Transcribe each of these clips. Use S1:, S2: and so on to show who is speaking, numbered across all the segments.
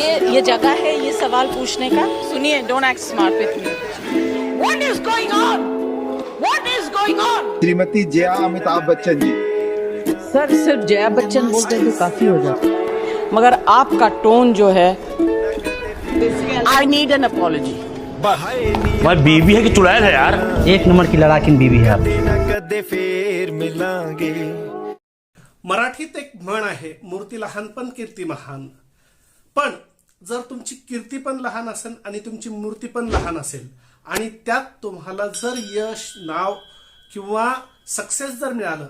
S1: ये ये जगह है ये सवाल पूछने का। सुनिए don't act smart with me what is going on what is going on
S2: Shrimati Jaya Amitabh Bachchan ji.
S1: Sir सिर्फ़ जया बच्चन बोलते तो काफ़ी हो जाता मगर आपका टोन जो है आई नीड एन अपॉलोजी
S3: भाई बीवी है कि चुड़ैल है यार?
S4: एक नंबर की लड़ाकिन बीवी है आप।
S5: फेर मिलांगे।
S6: मराठीत एक म्हण आहे मूर्ती लहान पण कीर्ती महान. पण जर तुमची कीर्ती पण लहान असेल आणि तुमची मूर्ती पण लहान असेल आणि त्यात तुम्हाला जर यश नाव किंवा सक्सेस जर मिळालं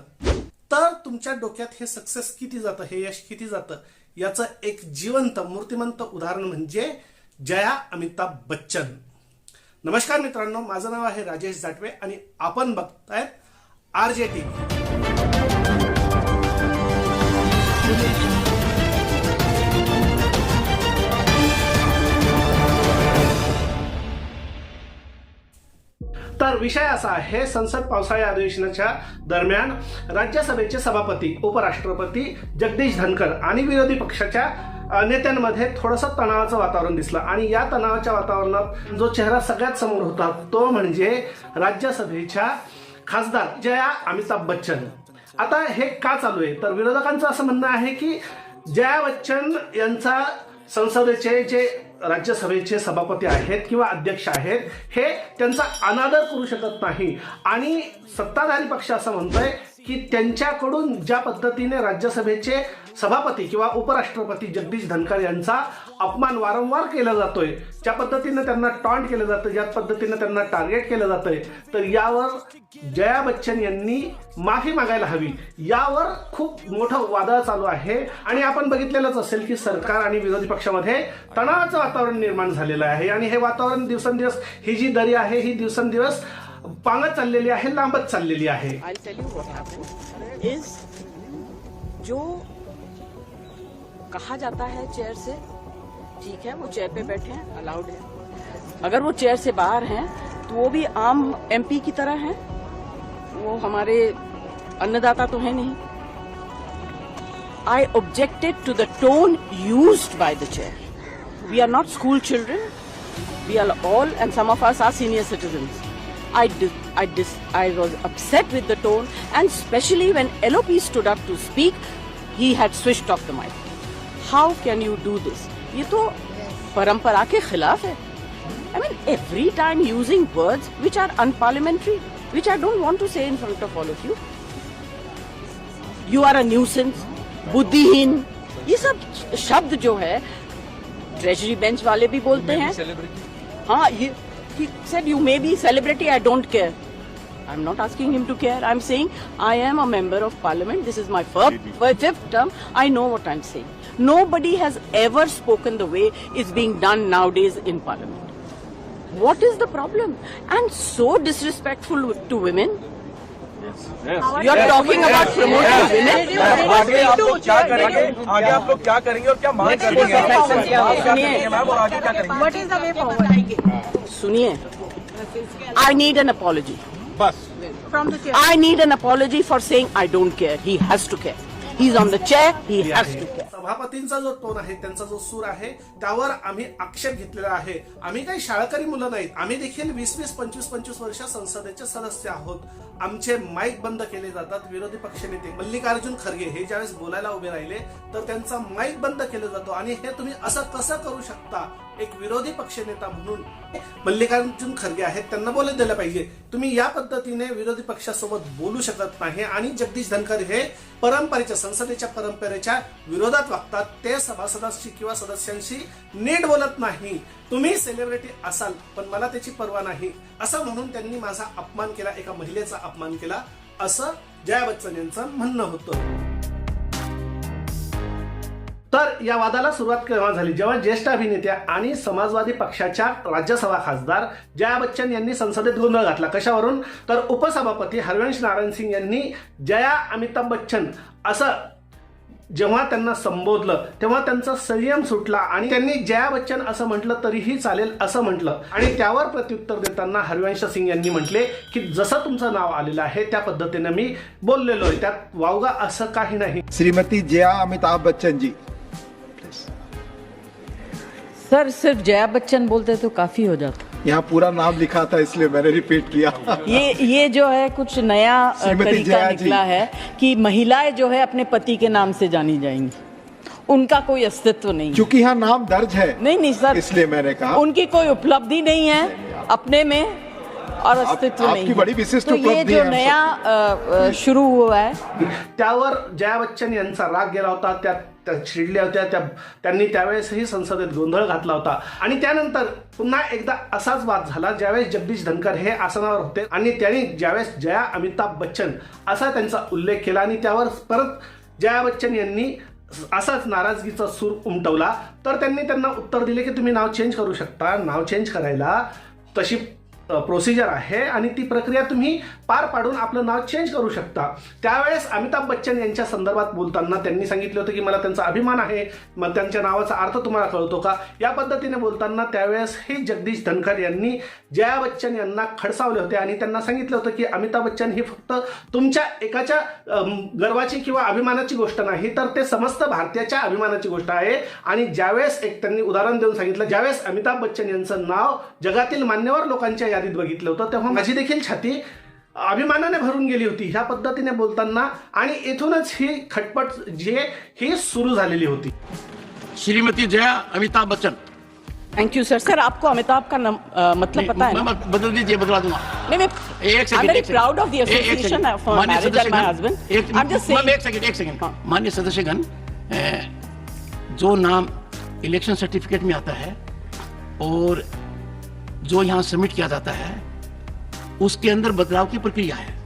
S6: तर तुमच्या डोक्यात हे सक्सेस किती जातं हे यश किती जातं? याचं एक जिवंत मूर्तिमंत उदाहरण म्हणजे जया अमिताभ बच्चन. नमस्कार मित्रांनो माझं नाव आहे राजेश जाटवे आणि आपण बघतायत आर जे टी तर विषय असा आहे संसद पावसाळी अधिवेशनाच्या दरम्यान राज्यसभेचे सभापती उपराष्ट्रपती जगदीश धनकर आणि विरोधी पक्षाच्या नेत्यांमध्ये थोडंसं तणावाचं वातावरण दिसलं. आणि या तणावाच्या वातावरणात जो चेहरा सगळ्यात समोर होता तो म्हणजे राज्यसभेच्या खासदार जया अमिताभ बच्चन. आता हे का चालू आहे? तर विरोधकांचं असं म्हणणं आहे की जया बच्चन यांचा संसदेचे जे राज्यसभेचे सभापती आहेत किंवा अध्यक्ष आहेत हे त्यांचा अनादर करू शकत नाही. आणि सत्ताधारी पक्ष असं म्हणतोय की त्यांच्याकडून ज्या पद्धतीने राज्यसभेचे सभापती किंवा उपराष्ट्रपती जगदीश धनकर यांचा अपमान वारंवार केला जातोय ज्या पद्धतीने त्यांना टॉन्ट केलं जातं ज्या पद्धतीने त्यांना टार्गेट केलं जातंय तर यावर जया बच्चन यांनी माफी मागायला हवी. यावर खूप मोठं वादळ चालू आहे आणि आपण बघितलेलंच असेल की सरकार आणि विरोधी पक्षामध्ये तणावाचं वातावरण निर्माण झालेलं आहे. आणि हे वातावरण दिवसेंदिवस ही जी दरी आहे ही दिवसेंदिवस पान चलने लंबत
S1: चलने जो कहा जाता है चेयर से ठीक है वो चेयर पे बैठे हैं अलाउड है। अगर वो चेयर से बाहर हैं तो वो भी आम एमपी की तरह हैं। वो हमारे अन्नदाता तो है नहीं। I objected to the tone use by the chair we are not school children we are all and some of are senior citizens I dis- I dis- I was upset with the tone, and especially when LOP stood up to speak, he had switched off the mic. How can you do this? ये तो परंपरा के खिलाफ है. I mean, every time using words which are unparliamentary, which I don't want to say in front of all of you. You are a nuisance बुद्धिहीन ये सब शब्द जो है ट्रेजरी बेंच वाले भी बोलते हैं हाँ ये he said you may be celebrity i don't care i'm not asking him to care i'm saying i am a member of parliament this is my fifth, fifth term i know what i'm saying nobody has ever spoken the way it's being done nowadays in parliament what is the problem and so disrespectful to women you're talking about promoting women
S7: आगे आप लोग क्या करेंगे आगे आप लोग क्या करेंगे और क्या मांग करेंगे आप क्या करेंगे मैम और आगे क्या करेंगे
S1: सुनिए I need an apology I need an apology for saying I don't care. He has to care. He's on the chair. He has to care.
S6: सभापतींचा जो टोन आहे त्यांचा जो सूर आहे त्यावर आम्ही आक्षेप घेतलेला आहे. आम्ही काही शाळकरी मुलं नाहीत. आम्ही देखील वीस वीस पंचवीस पंचवीस वर्ष संसदेचे सदस्य आहोत. आमचे माईक बंद केले जातात विरोधी पक्षनेते मल्लिकार्जुन खरगे हे ज्यावेळेस बोलायला उभे राहिले तर त्यांचा माईक बंद केला जातो. आणि हे तुम्ही असं कसं करू शकता? एक विरोधी पक्षनेता म्हणून. मल्लिकार्जुन खरगे आहेत त्यांना बोलत दिलं पाहिजे. तुम्ही या पद्धतीने विरोधी पक्षासोबत बोलू शकत नाही. आणि जगदीश धनकर हे परंपरेच्या संसदेच्या परंपरेच्या विरोधात वागतात ते सभासदांशी किंवा सदस्यांशी नीट बोलत नाही. तुम्ही सेलिब्रिटी असाल पण मला त्याची पर्वा नाही. असं म्हणून त्यांनी माझा अपमान केला एका महिलेचा अपमान केला असं जया बच्चन यांचं म्हणणं होतं. तर या वादाला सुरुवात केव्हा झाली? जेव्हा ज्येष्ठ अभिनेत्या आणि समाजवादी पक्षाच्या राज्यसभा खासदार जया बच्चन यांनी संसदेत गोंधळ घातला. कशावरून? तर उपसभापती हरवंश नारायण सिंग यांनी जया अमिताभ बच्चन असं जेव्हा त्यांना संबोधलं तेव्हा त्यांचा संयम सुटला आणि त्यांनी जया बच्चन असं म्हटलं तरीही चालेल असं म्हटलं. आणि त्यावर प्रत्युत्तर देताना हरिवंश सिंग यांनी म्हटले की जसं तुमचं नाव आलेलं आहे त्या पद्धतीने मी बोललेलो आहे. त्यात वावगा असं काही नाही.
S2: श्रीमती जया अमिताभ बच्चन जी
S1: सर सिर्फ़ जया बच्चन बोलते तो काफ़ी हो जाता।
S2: यहाँ पूरा नाम लिखा था इसलिए मैंने रिपीट किया।
S1: ये ये जो है कुछ नया तरीका निकला है कि महिलाएँ जो है अपने पति के नाम से जानी जाएँगी। उनका कोई अस्तित्व नहीं। है।
S2: क्योंकि यहाँ नाम दर्ज है।
S1: नहीं नहीं सर।
S2: इसलिए मैंने कहा।
S1: उनकी कोई उपलब्धि नहीं है अपने में और अस्तित्व
S2: आपकी
S1: नहीं
S2: बड़ी विशिष्ट
S1: तो ये जो नया शुरू हुआ है।
S6: त्यावर जया बच्चन यांचा राग गेला होता त्या त्या चिडल्या होत्या त्या त्यांनी त्यावेळेसही संसदेत गोंधळ घातला होता. आणि त्यानंतर पुन्हा एकदा असाच वाद झाला ज्यावेळेस जगदीश धनकर हे आसनावर होते आणि त्यांनी ज्यावेळेस जया अमिताभ बच्चन असा त्यांचा उल्लेख केला आणि त्यावर परत जया बच्चन यांनी असाच नाराजगीचा सूर उमटवला तर त्यांनी त्यांना उत्तर दिले की तुम्ही नाव चेंज करू शकता. नाव चेंज करायला तशी प्रोसिजर आहे आणि ती प्रक्रिया तुम्ही पार पाडून आपलं नाव चेंज करू शकता. त्यावेळेस अमिताभ बच्चन यांच्या संदर्भात बोलताना त्यांनी सांगितलं होतं की मला त्यांचा अभिमान आहे. मग त्यांच्या नावाचा अर्थ तुम्हाला कळतो का? या पद्धतीने बोलताना त्यावेळेस हे जगदीश धनखर यांनी जया बच्चन यांना खडसावले होते आणि त्यांना सांगितलं होतं की अमिताभ बच्चन ही फक्त तुमच्या एकाच्या गर्वाची किंवा अभिमानाची गोष्ट नाही तर ते समस्त भारतीयाच्या अभिमानाची गोष्ट आहे. आणि ज्यावेळेस एक त्यांनी उदाहरण देऊन सांगितलं ज्यावेळेस अमिताभ बच्चन यांचं नाव जगातील मान्यवर लोकांच्या यादीत बघितलं होतं तेव्हा माझी देखील छाती अभिमानाने भरून गेली होती ह्या पद्धतीने बोलताना आणि येथूनच ही खटपट जी ही सुरू झालेली होती
S3: Shrimati Jaya Amitabh Bachchan
S1: thank you sir sir आपको अमिताभ का नम, अ, मतलब पता है ना?
S3: बदल दीजिए बदला दूंगा
S1: नहीं मैं
S3: एक सेकंड
S1: very
S3: एक सेकंड।
S1: proud of the
S3: ए- एक
S1: association
S3: सेकंड।
S1: for
S3: माननीय
S1: marriage and my
S3: सदस्यगण,
S1: husband.
S3: एक सेकंड एक सेकंड
S1: हाँ।
S3: माननीय सदस्यगण जो नाम इलेक्शन सर्टिफिकेट में आता है और जो यहाँ सबमिट किया जाता है उसके अंदर बदलाव की प्रक्रिया है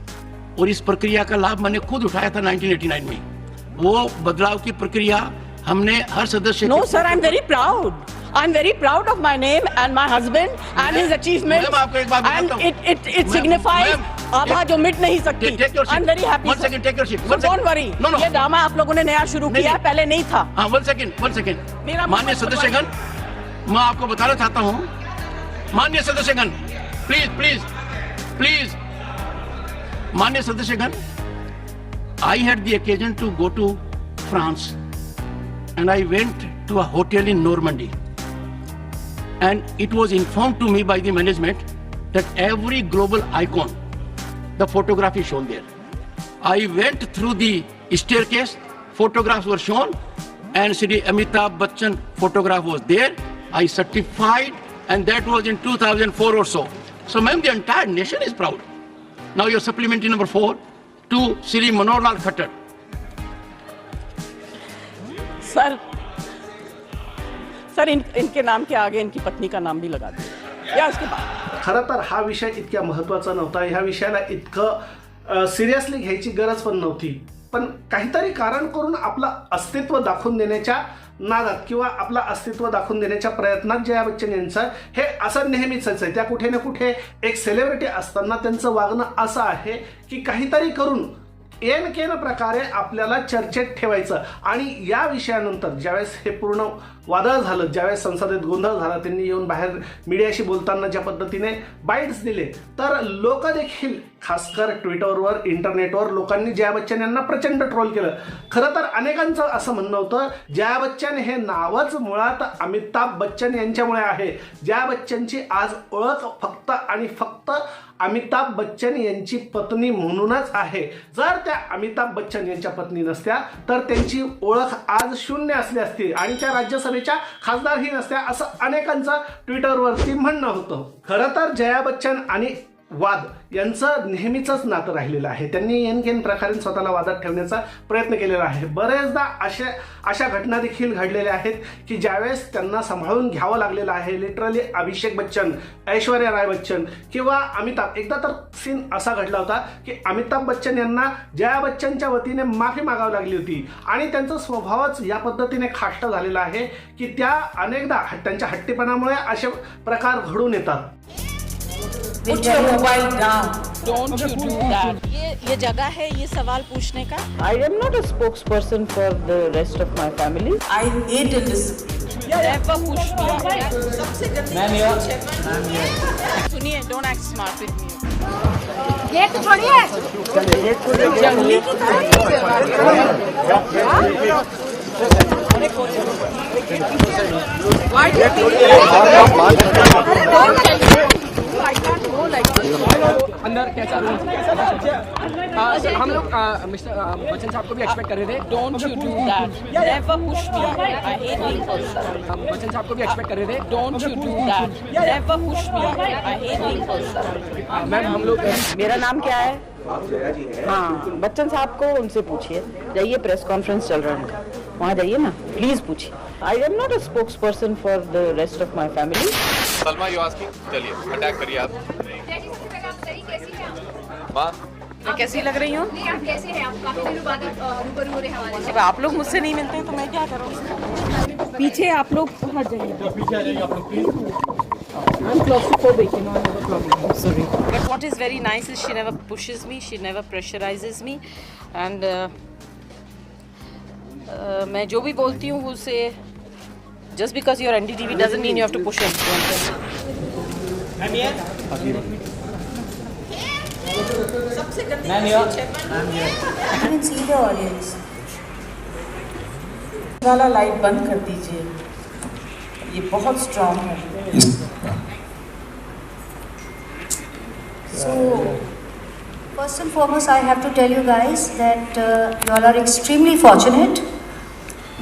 S3: और इस प्रक्रिया का लाभ मैंने खुद उठाया था 1989 में वो बदलाव की प्रक्रिया हमने हर सदस्य
S1: No,
S3: के-
S1: sir, I'm very proud. I'm very proud of my name and my husband and his achievements.
S3: Ma'am, आपको एक बात
S1: And
S3: बताता हूँ।
S1: it it it
S3: ma'am,
S1: signifies
S3: ma'am,
S1: आभा
S3: एक-
S1: जो मिट नहीं सकती.
S3: Take- take your seat.
S1: I'm very happy.
S3: One
S1: sir.
S3: second, take your seat.
S1: So
S3: One second.
S1: don't worry.
S3: No, no.
S1: ये ड्रामा आप लोगों ने नया शुरू
S3: नहीं,
S1: किया है
S3: नहीं।
S1: पहले नहीं था.
S3: हाँ वन सेकेंड वन सेकेंड
S1: मेरा
S3: मान्य
S1: मतलब
S3: सदस्यगण मैं आपको बताना चाहता हूँ ಮಾನ್ಯ ಸದಸ್ಯಗನ್ please, please, please. ಮಾನ್ಯ ಸದಸ್ಯಗನ್ I had the occasion to go to France and I went to a hotel in Normandy. And it was informed to me by the management that every global icon, the photograph is shown there. I went through the staircase, photographs were shown, and Sri Amitabh Bachchan photograph was there. I certified and that was in 2004 or so. So, ma'am, the entire nation is proud. Now, your supplementary number four to Sri Manohar Lal Khattar.
S1: Sir sir in, इनके नाम के आगे इनकी पत्नी का नाम भी लगा दीजिए या उसके बाद
S6: खरं तर हा विषय इतक्या महत्त्वाचा नव्हता ह्या विषयाला इतकं सिरियसली घ्यायची गरज पण नव्हती पण काहीतरी कारण करून आपलं अस्तित्व दाखवून देण्याच्या नादात किंवा आपलं अस्तित्व दाखवून देण्याच्या प्रयत्नात जया बच्चन यांचं हे असं नेहमीच आहे त्या कुठे ना कुठे एक सेलिब्रिटी असताना त्यांचं वागणं असं आहे की काहीतरी करून एन केन प्रकारे आपल्याला चर्चेत ठेवायचं. आणि या विषयानंतर ज्यावेळेस हे पूर्ण वादळ झालं ज्यावेळेस संसदेत गोंधळ झाला त्यांनी येऊन बाहेर मीडियाशी बोलताना ज्या पद्धतीने बाईट्स दिले तर लोक देखील खासकर ट्विटरवर इंटरनेटवर लोकांनी जया बच्चन यांना प्रचंड ट्रोल केलं. खरं तर अनेकांचं असं म्हणणं होतं जया बच्चन हे नावच मुळात अमिताभ बच्चन यांच्यामुळे आहे. जया बच्चनची आज ओळख फक्त आणि फक्त अमिताभ बच्चन यांची पत्नी म्हणूनच आहे. जर त्या अमिताभ बच्चन यांच्या पत्नी नसत्या तर त्यांची ओळख आज शून्य असली असती आणि त्या राज्यसभेच्या खासदारही नसत्या असं अनेकांचं ट्विटरवरती म्हणणं होतं. खरं तर जया बच्चन आणि वाद. यांचं नेहमीचंच नातं राहिलेलं आहे. त्यांनी एनकेन प्रकारे स्वतःला वादात ठेवण्याचा प्रयत्न केलेला आहे. बरेचदा अशा अशा घटना देखील घडलेल्या आहेत की ज्यावेळेस त्यांना सांभाळून घ्यावं लागलेलं आहे. लिटरली अभिषेक बच्चन ऐश्वर्या राय बच्चन किंवा अमिताभ. एकदा तर सीन असा घडला होता की अमिताभ बच्चन यांना जया बच्चनच्या वतीने माफी मागावी लागली होती आणि त्यांचा स्वभावच या पद्धतीने खाष्ट झालेला आहे की त्या अनेकदा त्यांच्या हट्टीपणामुळे असे प्रकार घडून येतात.
S1: Put your mobile down. Don't you do that. ये ये जगह है ये सवाल पूछने का
S8: I am not a spokesperson for the rest of my family.
S1: I hate indiscipline. Never push me. सबसे गंदी सुनिए don't act smart with me. जंगली की
S7: अंदर कैसा आ, सर, हम लोग आ, मिस्टर आ, बच्चन साहब को भी एक्सपेक्ट कर रहे थे
S1: Don't you do that. Never push me. I hate being pushed.
S7: आ, बच्चन साहब को भी एक्सपेक्ट कर रहे थे
S1: Don't you do that. Never push me. I hate being pushed.
S7: आ, मैम हम लोग
S8: मेरा नाम क्या है हाँ बच्चन साहब को उनसे पूछिए जाइए प्रेस कॉन्फ्रेंस चल रहा है वहाँ जाइए ना प्लीज पूछिए I am not a spokesperson for the rest of my family
S9: Salma you asking चलिए अटैक करिए आप माँ
S1: मैं कैसी लग रही हूँ?
S10: कैसे हैं? आप काफी दिनों बाद आप रूबरू हो रहे हैं हमारे
S1: अब आप लोग मुझसे नहीं मिलते हैं तो मैं क्या करूँ? पीछे आप लोग हट जाइए। But what is very nice is she never pushes me, she never pressurizes me, and uh, uh, मैं जो भी बोलती हूँ उसे you're NDTV doesn't mean you have to push everyone. सबसे गंदी
S8: I can see the audience. वाला light बंद कर दीजिए ये बहुत स्ट्रांग है
S10: So, first and foremost, I have to tell you guys that uh, you all are extremely fortunate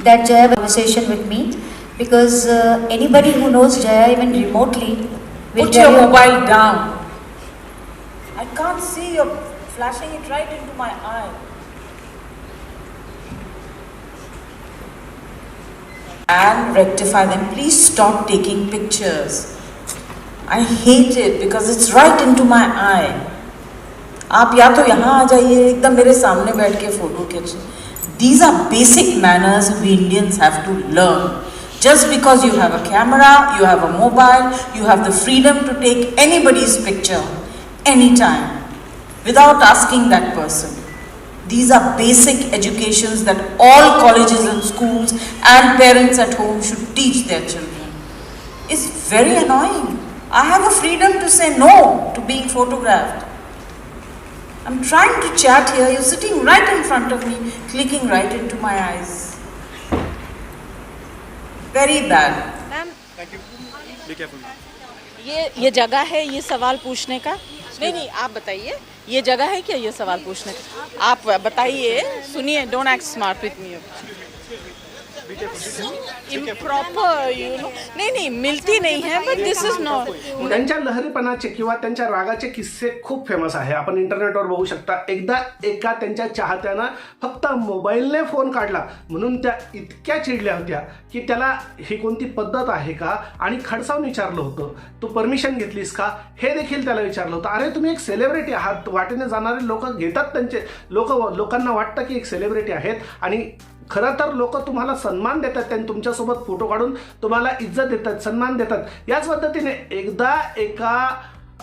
S10: that Jaya had a conversation with me because uh, anybody who knows Jaya even remotely will
S8: Put
S10: tell
S8: your
S10: you
S8: mobile down. I can't see you're flashing it right into my eye. And rectify them. Please stop taking pictures. I hate it because it's right into my eye. आप या तो यहाँ आ जाइए एकदम मेरे सामने बैठ के फोटो खींच these are basic manners we Indians have to learn. Just because you have a camera, you have a mobile, you have the freedom to take anybody's picture anytime without asking that person. These are basic educations that all colleges and schools and parents at home should teach their children. It's very annoying. I have a freedom to say no to being photographed. I'm trying to chat here, you're sitting right in front of me, clicking right into my eyes. Very bad.
S1: Ma'am ये ये जगह है ये सवाल पूछने का नहीं नहीं आप बताइए ये जगह है क्या ये सवाल पूछने का आप बताइए सुनिए don't act smart with me improper you know मिलती नाही है बट दिस इज नॉट
S6: त्यांच्या लहरीपणाचे किंवा त्यांच्या रागाचे किस्से खूप फेमस आहे. आपण इंटरनेटवर बघू शकता एकदा एका त्यांच्या चाहत्यानं फक्त मोबाईलने फोन काढला म्हणून त्या इतक्या चिडल्या होत्या की त्याला ही कोणती पद्धत आहे का? आणि खडसावून विचारलं होतं तू परमिशन घेतलीस का? हे देखील त्याला विचारलं होतं. अरे तुम्ही एक सेलिब्रिटी आहात. वाटेने जाणारे लोक घेतात त्यांचे लोक लोकांना वाटतं की एक सेलिब्रिटी आहेत. आणि खरं तर लोक तुम्हाला सन्मान देतात त्यांनी तुमच्यासोबत फोटो काढून तुम्हाला इज्जत देतात सन्मान देतात. याच पद्धतीने एकदा एका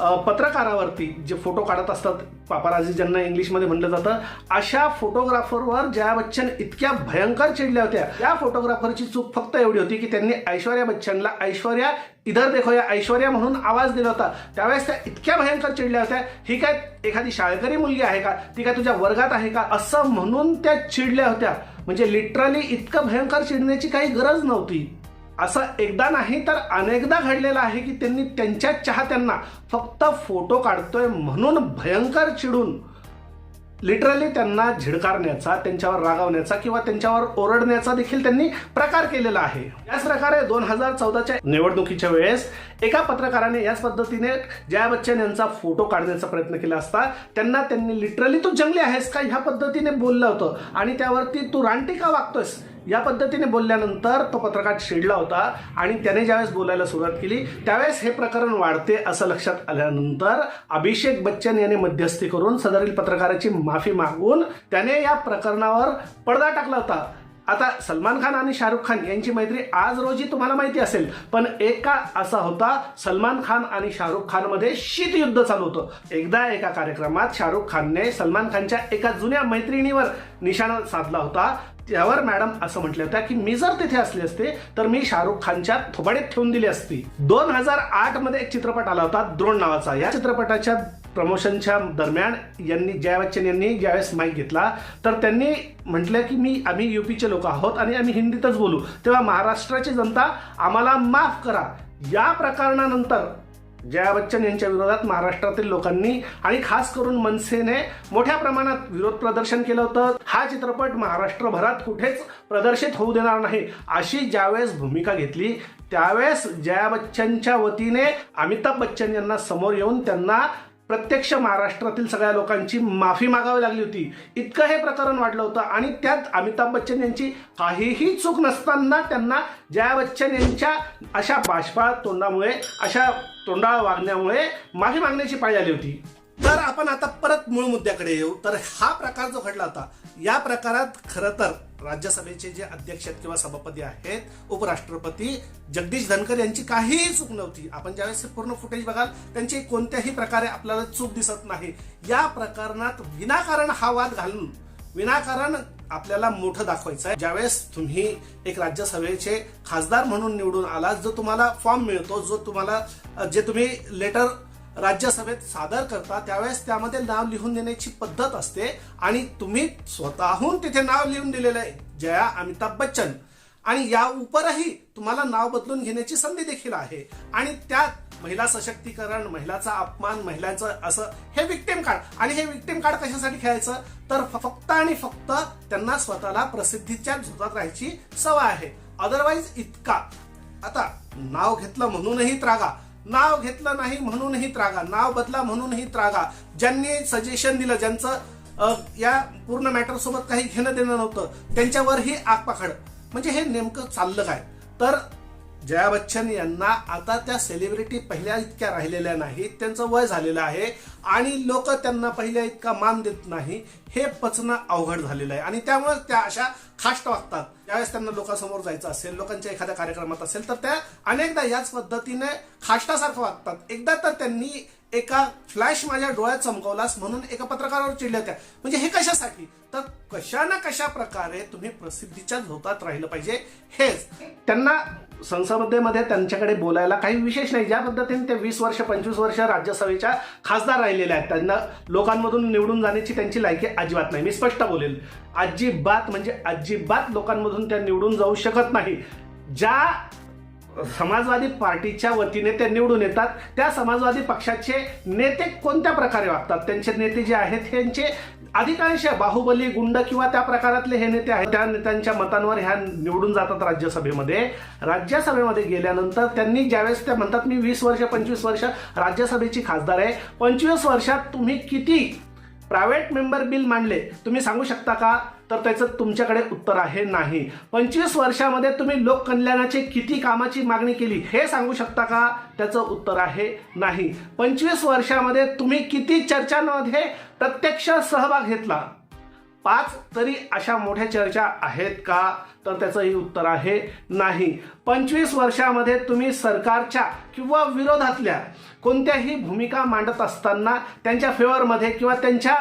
S6: पत्रकारावरती जे फोटो काढत असतात पापाराजी ज्यांना इंग्लिशमध्ये म्हटलं जातं अशा फोटोग्राफरवर जया बच्चन इतक्या भयंकर चिडल्या होत्या. या फोटोग्राफरची चूक फक्त एवढी होती की त्यांनी ऐश्वर्या बच्चनला ऐश्वर्या इधर देखो या ऐश्वर्या म्हणून आवाज दिला होता. त्यावेळेस त्या इतक्या भयंकर चिडल्या होत्या. ही काय एखादी शाळकरी मुलगी आहे का? ती काय तुझ्या वर्गात आहे का? असं म्हणून त्या चिडल्या होत्या. म्हणजे लिटरली इतकं भयंकर चिडण्याची काही गरज नव्हती. असं एकदा नाही तर अनेकदा घडलेलं आहे की त्यांनी त्यांच्या चाहत्यांना फक्त फोटो काढतोय म्हणून भयंकर चिडून लिटरली त्यांना झिडकारण्याचा त्यांच्यावर रागावण्याचा किंवा त्यांच्यावर ओरडण्याचा देखील त्यांनी प्रकार केलेला आहे. याच प्रकारे दोन हजार चौदाच्या निवडणुकीच्या वेळेस एका पत्रकाराने याच पद्धतीने जया बच्चन यांचा फोटो काढण्याचा प्रयत्न केला असता त्यांना त्यांनी लिटरली तू जंगली आहेस का ह्या पद्धतीने बोललं होतं आणि त्यावरती तू रानटी का वागतोयस. या पद्धतीने बोलल्यानंतर तो पत्रकार चिडला होता आणि त्याने ज्यावेळेस बोलायला सुरुवात केली त्यावेळेस हे प्रकरण वाढते असं लक्षात आल्यानंतर अभिषेक बच्चन याने मध्यस्थी करून सदरील पत्रकाराची माफी मागून त्याने या प्रकरणावर पडदा टाकला होता. आता सलमान खान आणि शाहरुख खान यांची मैत्री आज रोजी तुम्हाला माहिती असेल पण एक का असा होता सलमान खान आणि शाहरुख खानमध्ये शीतयुद्ध चालू होतं. एकदा एका कार्यक्रमात शाहरुख खानने सलमान खानच्या एका जुन्या मैत्रिणीवर निशाणा साधला होता. त्यावर मॅडम असं म्हटलं होतं की मी जर तिथे असले असते तर मी शाहरुख खानच्या थोबाडीत ठेवून दिली असती. दोन हजार आठमध्ये एक चित्रपट आला होता द्रोण नावाचा. या चित्रपटाच्या प्रमोशनच्या दरम्यान यांनी जया बच्चन यांनी ज्यावेळेस माईक घेतला तर त्यांनी म्हटलं की मी आम्ही युपीचे लोक आहोत आणि आम्ही हिंदीतच बोलू. तेव्हा महाराष्ट्राची जनता आम्हाला माफ करा. या प्रकरणानंतर जया बच्चन यांच्या विरोधात महाराष्ट्रातील लोकांनी आणि खास करून मनसेने मोठ्या प्रमाणात विरोध प्रदर्शन केलं होतं. हा चित्रपट महाराष्ट्रभरात कुठेच प्रदर्शित होऊ देणार नाही अशी ज्यावेळेस भूमिका घेतली त्यावेळेस जया बच्चनच्या वतीने अमिताभ बच्चन यांना समोर येऊन त्यांना प्रत्यक्ष महाराष्ट्रातील सगळ्या लोकांची माफी मागावी लागली होती. इतकं हे प्रकरण वाढलं होतं आणि त्यात अमिताभ बच्चन यांची काहीही चूक नसताना त्यांना जया बच्चन यांच्या अशा बाष्पाळ तोंडामुळे अशा तोंडाळ वागण्यामुळे माफी मागण्याची पाळी आली होती. तर आपण आता परत मूळ मुद्द्याकडे येऊ. तर हा प्रकार जो घडला होता या प्रकारात खरं तर राज्यसभेचे जे अध्यक्ष आहेत किंवा सभापती आहेत उपराष्ट्रपती जगदीश धनकर यांची काहीही चूक नव्हती. आपण ज्यावेळेस पूर्ण फुटेज बघाल त्यांची कोणत्याही प्रकारे आपल्याला चूक दिसत नाही. या प्रकरणात विनाकारण हा वाद घालून विनाकारण आपल्याला मोठं दाखवायचं आहे. ज्यावेळेस तुम्ही एक राज्यसभेचे खासदार म्हणून निवडून आलात जो तुम्हाला फॉर्म मिळतो जो तुम्हाला जे तुम्ही लेटर राज्यसभेत सादर करता त्यावेळेस त्यामध्ये नाव लिहून देण्याची पद्धत असते. आणि तुम्ही स्वतःहून तिथे नाव लिहून दिलेलं आहे. जया अमिताभ बच्चन. आणि या उपरही तुम्हाला नाव बदलून घेण्याची संधी देखील आहे. आणि त्यात महिला सशक्तीकरण महिलाचा अपमान महिलांचं असं हे विक्टिम कार्ड आणि हे विक्टिम कार्ड कशासाठी खेळायचं? तर फक्त आणि फक्त त्यांना स्वतःला प्रसिद्धीच्या झोतात राहायची सवय आहे. अदरवाईज इतका. आता नाव घेतलं म्हणूनही त्रागा. नाव घेतलं नाही म्हणूनही त्रागा. नाव बदला म्हणूनही त्रागा. ज्यांनी सजेशन दिलं ज्यांचं या पूर्ण मॅटर सोबत काही घेणं देणं नव्हतं त्यांच्यावरही आगपाखड म्हणजे हे नेमकं चाललं काय? तर जया बच्चन यांना आता त्या सेलिब्रिटी पहिल्या इतक्या राहिलेल्या नाहीत त्यांचं वय झालेलं आहे. आणि लोक त्यांना पहिल्या इतका मान देत नाही. हे पचणं अवघड झालेलं आहे. आणि त्यामुळे त्या अशा खाष्ट वागतात. ज्यावेळेस त्यांना लोकांसमोर जायचं असेल लोकांच्या एखाद्या कार्यक्रमात असेल तर त्या अनेकदा याच पद्धतीने खाष्टासारखं वागतात. एकदा तर त्यांनी एका फ्लॅश माझ्या डोळ्यात चमकवलास म्हणून एका पत्रकारावर चिडल्या त्या. म्हणजे हे कशासाठी? तर कशा ना कशा प्रकारे तुम्ही प्रसिद्धीच्या झोतात राहिलं पाहिजे? हेच. त्यांना संसदेमध्ये त्यांच्याकडे बोलायला काही विशेष नाही. ज्या पद्धतीने ते वीस वर्ष पंचवीस वर्ष राज्यसभेच्या खासदार राहिलेल्या आहेत. त्यांना लोकांमधून निवडून जाण्याची त्यांची लायकी अजिबात नाही. मी स्पष्ट बोलेल. अजिबात म्हणजे अजिबात लोकांमधून त्या निवडून जाऊ शकत नाही. ज्या समाजवादी पार्टीच्या वतीने ते निवडून येतात. त्या समाजवादी पक्षाचे नेते कोणत्या प्रकारे वागतात? त्यांचे नेते जे आहेत त्यांचे अधिकांश बाहुबली गुंड किंवा त्या प्रकारातले हे नेते आहेत. त्या नेत्यांच्या मतांवर ह्या निवडून जातात राज्यसभेमध्ये. राज्यसभेमध्ये गेल्यानंतर त्यांनी ज्यावेळेस ते म्हणतात मी वीस वर्ष पंचवीस वर्ष राज्यसभेची खासदार आहे. पंचवीस वर्षात तुम्ही किती प्रायव्हेट मेंबर बिल मांडले? तुम्ही सांगू शकता का? तर त्याचं तुमच्याकडे उत्तर आहे नाही. पंचवीस वर्षामध्ये तुम्ही लोककल्याणाची किती कामाची मागणी केली हे सांगू शकता का? त्याचं उत्तर आहे नाही. पंचवीस वर्षामध्ये तुम्ही किती चर्चांमध्ये प्रत्यक्ष सहभाग घेतला? पाच तरी अशा मोठ्या चर्चा आहेत का? तर त्याचंही उत्तर आहे नाही. पंचवीस वर्षामध्ये तुम्ही सरकारच्या किंवा विरोधातल्या कोणत्याही भूमिका मांडत असताना त्यांच्या फेवरमध्ये किंवा त्यांच्या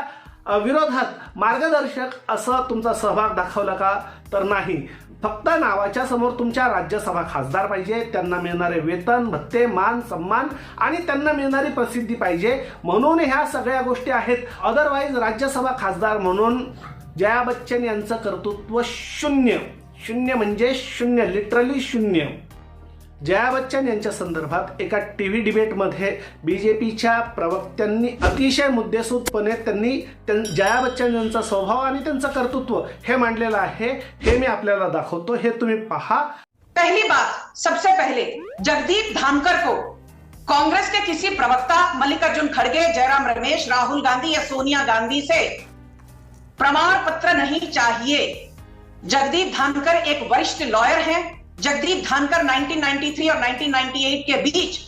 S6: विरोधात मार्गदर्शक असं तुमचा सहभाग दाखवला का? तर नाही. फक्त नावाच्या समोर तुमच्या राज्यसभा खासदार पाहिजे त्यांना मिळणारे वेतन भत्ते मान सन्मान आणि त्यांना मिळणारी प्रसिद्धी पाहिजे. म्हणून ह्या सगळ्या गोष्टी आहेत. अदरवाईज राज्यसभा खासदार म्हणून जया बच्चन यांचं कर्तृत्व शून्य. शून्य म्हणजे शून्य लिटरली शून्य. जया बच्चन यांच्या संदर्भात एका टी व्ही डिबेटमध्ये बी जे पीच्या प्रवक्त्यांनी अतिशय मुद्देसूदपणे त्यांनी त्यां- जया बच्चन यांचा स्वभाव आणि त्यांचं कर्तृत्व हे मांडलेलं आहे हे मी आपल्याला दाखवतो हे तुम्ही पहा.
S11: पहली बात सबसे पहले जगदीप धानकर को कांग्रेस के किसी प्रवक्ता मल्लिकार्जुन खड़गे जयराम रमेश राहुल गांधी या सोनिया गांधी से प्रमाण पत्र नहीं चाहिए। जगदीप धानकर एक वरिष्ठ लॉयर हैं जगदीप धानकर 1993 और 1998 के बीच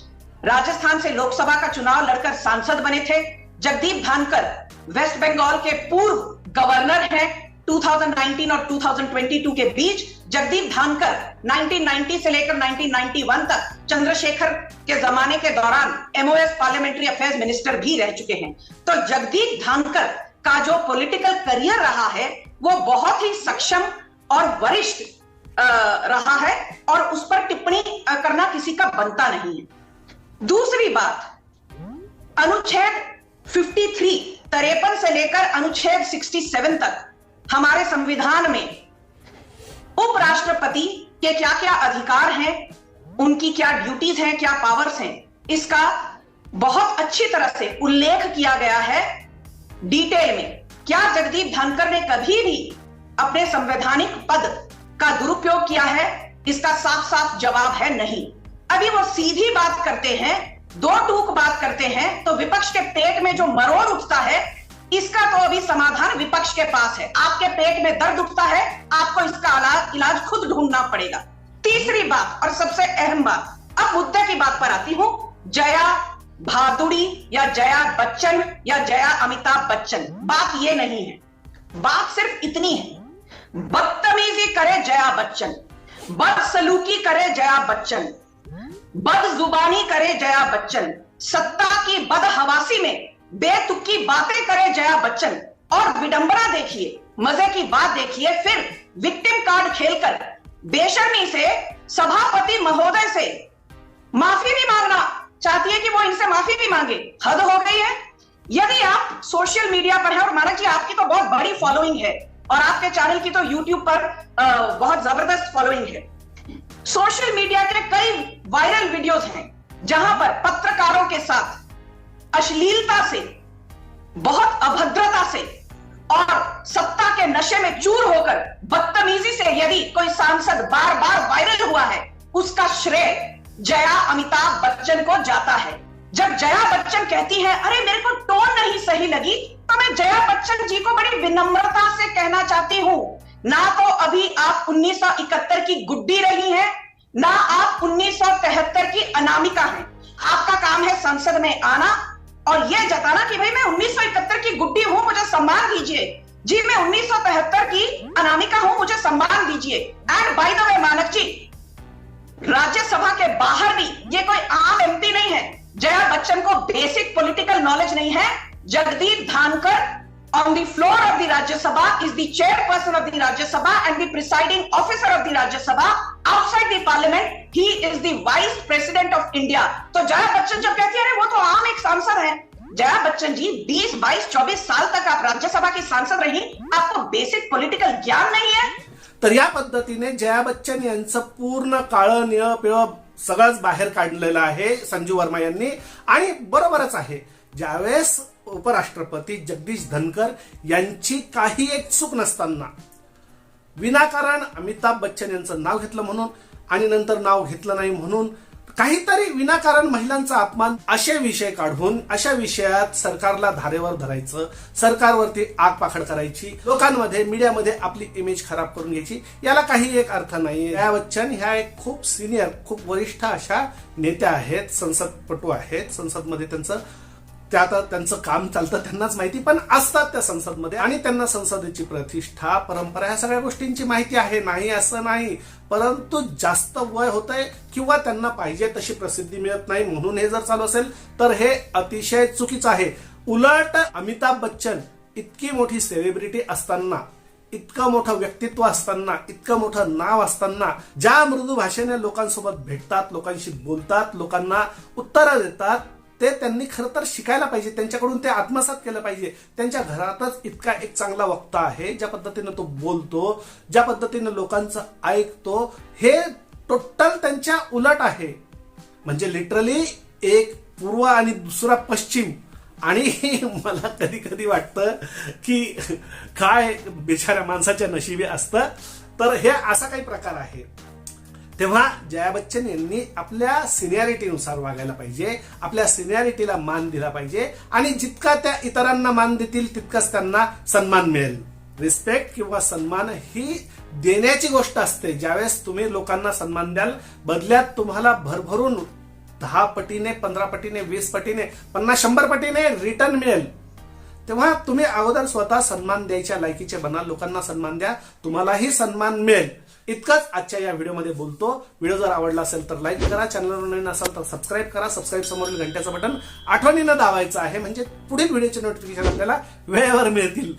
S11: राजस्थान से लोकसभा का चुनाव लड़कर सांसद बने थे। जगदीप धानकर वेस्ट बंगाल के पूर्व गवर्नर हैं। 2019 और 2022 के बीच जगदीप धानकर 1990 से लेकर 1991 तक चंद्रशेखर के जमाने के दौरान एमओएस पार्लियामेंट्री अफेयर्स मिनिस्टर भी रह चुके हैं। तो जगदीप धानकर का जो पॉलिटिकल करियर रहा है, वो बहुत ही सक्षम और वरिष्ठ रहा है और उस पर टिप्पणी करना किसी का बनता नहीं है। दूसरी बात, अनुच्छेद 53 तरेपन से लेकर अनुच्छेद 67 तक हमारे संविधान में उपराष्ट्रपति के क्या क्या अधिकार हैं, उनकी क्या ड्यूटीज़ हैं, क्या पावर्स हैं, इसका बहुत अच्छी तरह से उल्लेख किया गया है डिटेल में। क्या जगदीप धनकर ने कभी भी अपने संवैधानिक पद का दुरुपयोग किया है, इसका साफ़ साफ़ जवाब है नहीं। अभी वो सीधी बात करते हैं, दो टूक बात करते हैं तो विपक्ष के पेट में जो मरोड़ उठता है, इसका तो अभी समाधान विपक्ष के पास है। आपके पेट में दर्द उठता है, आपको इसका इलाज खुद ढूंढना पड़ेगा। तीसरी बात, और सबसे अहम बात, अब मुद्दे की बात पर आती हूँ, जया भादुड़ी या जया बच्चन या जया अमिताभ बच्चन, बात ये नहीं है। बात सिर्फ़ इतनी है बदतमीजी करे जया बच्चन। बदसलूकी करे जया बच्चन। बदजुबानी करे जया बच्चन। सत्ता की बदहवासी में बेतुकी बातें करे जया बच्चन। और विडंबना देखिए, मज़े की बात देखिए, फिर विक्टिम कार्ड खेलकर, बेशर्मी से, सभापति महोदय से। माफ़ी भी मांगना, चाहती है कि वो इनसे माफ़ी भी मांगे। हद हो गई है। यदि आप सोशल मीडिया पर है, और माना जी, आपकी तो बहुत बड़ी फॉलोइंग है। और आपके चैनल की तो यूट्यूब पर बहुत ज़बरदस्त फॉलोइंग है। सोशल मीडिया के कई वायरल वीडियोस हैं, जहाँ पर पत्रकारों के साथ अश्लीलता से, बहुत अभद्रता से और सत्ता के नशे में चूर होकर बदतमीजी से यदि कोई सांसद बार बार वायरल हुआ है, उसका श्रेय जया अमिताभ बच्चन को जाता है। जब जया बच्चन कहती है, अरे, मेरे को टोन नहीं सही लगी तो मैं जया बच्चन जी को बड़ी विनम्रता से कहना चाहती हूँ। ना तो अभी आप 1971 की गुड्डी रही हैं, ना आप 1973 की अनामिका हैं। आपका काम है संसद में आना और यह जताना कि भाई मैं 1971 की गुड्डी हूँ, मुझे सम्मान दीजिए। जी, मैं 1973 की अनामिका हूँ, मुझे सम्मान दीजिए। एंड बाय द वे मानक जी, राज्यसभा के बाहर भी ये कोई आम एमपी नहीं है। जया बच्चन को बेसिक पॉलिटिकल नॉलेज नहीं है। Jagdeep Dhankhar on the floor of the Rajya Sabha is the chairperson of the Rajya Sabha and the presiding officer of the Rajya Sabha. Outside the parliament he is the vice president of India तो जया बच्चन जब कहती है वो तो आम एक सांसद है। जया बच्चन जी 20, 22, 24 साल तक आप राज्यसभा की सांसद रही। आपको बेसिक पॉलिटिकल ज्ञान नहीं है?
S6: तर पद्धति ने जया बच्चन पूर्ण काळ निळ सगळंच बाहेर काढलेलं आहे संजू वर्मा यांनी. आणि बरोबरच आहे ज्यावेळेस उपराष्ट्रपती जगदीश धनकर यांची काही एक चूक नसताना विनाकारण अमिताभ बच्चन यांचं नाव घेतलं म्हणून आणि नंतर नाव घेतलं नाही म्हणून काहीतरी विनाकारण महिलांचा अपमान असे विषय काढून अशा विषयात सरकारला धारेवर धरायचं सरकारवरती आग पाखड करायची लोकांमध्ये मीडियामध्ये आपली इमेज खराब करून घ्यायची याला काही एक अर्थ नाही जया बच्चन ह्या एक खूप सिनियर खूप वरिष्ठ अशा नेत्या आहेत संसदपटू आहेत. संसदमध्ये त्यांचं त्या आता त्यांचं काम चालतं त्यांनाच माहिती पण असतात त्या संसदमध्ये आणि त्यांना संसदेची प्रतिष्ठा परंपरा या सगळ्या गोष्टींची माहिती आहे. नाही असं नाही परंतु जास्त वय होत आहे किंवा त्यांना पाहिजे तशी प्रसिद्धी मिळत नाही म्हणून हे जर चालू असेल तर हे अतिशय चुकीचं आहे. उलट अमिताभ बच्चन इतकी मोठी सेलिब्रिटी असताना इतकं मोठं व्यक्तित्व असताना इतकं मोठं नाव असताना ज्या मृदू भाषेने लोकांसोबत भेटतात लोकांशी बोलतात लोकांना उत्तरं देतात ते त्यांनी खरं तर शिकायला पाहिजे. त्यांच्याकडून ते आत्मसात केलं पाहिजे. त्यांच्या घरातच इतका एक चांगला वक्ता आहे ज्या पद्धतीनं तो बोलतो ज्या पद्धतीनं लोकांचं ऐकतो. हे टोटल त्यांच्या उलट आहे. म्हणजे लिटरली एक पूर्व आणि दुसरा पश्चिम. आणि मला कधी कधी वाटतं की काय बिचाऱ्या माणसाच्या नशिबी असतं. तर हे असा काही प्रकार आहे. तेव्हा जया बच्चन यांनी आपल्या सिनियरिटीनुसार वागायला पाहिजे आपल्या सिनियरिटीला मान दिला पाहिजे आणि जितका त्या इतरांना मान देतील तितकाच त्यांना सन्मान मिळेल. रिस्पेक्ट किंवा सन्मान ही देण्याची गोष्ट असते. ज्यावेळेस तुम्ही लोकांना सन्मान द्याल बदल्यात तुम्हाला भरभरून दहा पटीने पंधरा पटीने वीस पटीने पन्नास शंभर पटीने रिटर्न मिळेल. तेव्हा तुम्ही अगोदर स्वतः सन्मान द्यायच्या लायकीचे बनाल लोकांना सन्मान द्या तुम्हालाही सन्मान मिळेल. इतकंच आजच्या या व्हिडिओमध्ये बोलतो. व्हिडिओ जर आवडला असेल तर लाईक करा. चॅनलवर नवीन असाल तर सबस्क्राईब करा. सबस्क्राईब समोरील घंट्याचं बटन. आठवणीनं दाबायचं आहे. म्हणजे पुढील व्हिडिओचे नोटिफिकेशन आपल्याला वेळेवर मिळतील.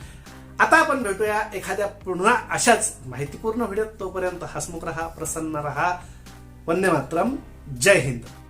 S6: आता आपण भेटूया एखाद्या पुन्हा अशाच माहितीपूर्ण व्हिडिओ तोपर्यंत हसमुख रहा प्रसन्न रहा. वंदे मातरम. जय हिंद.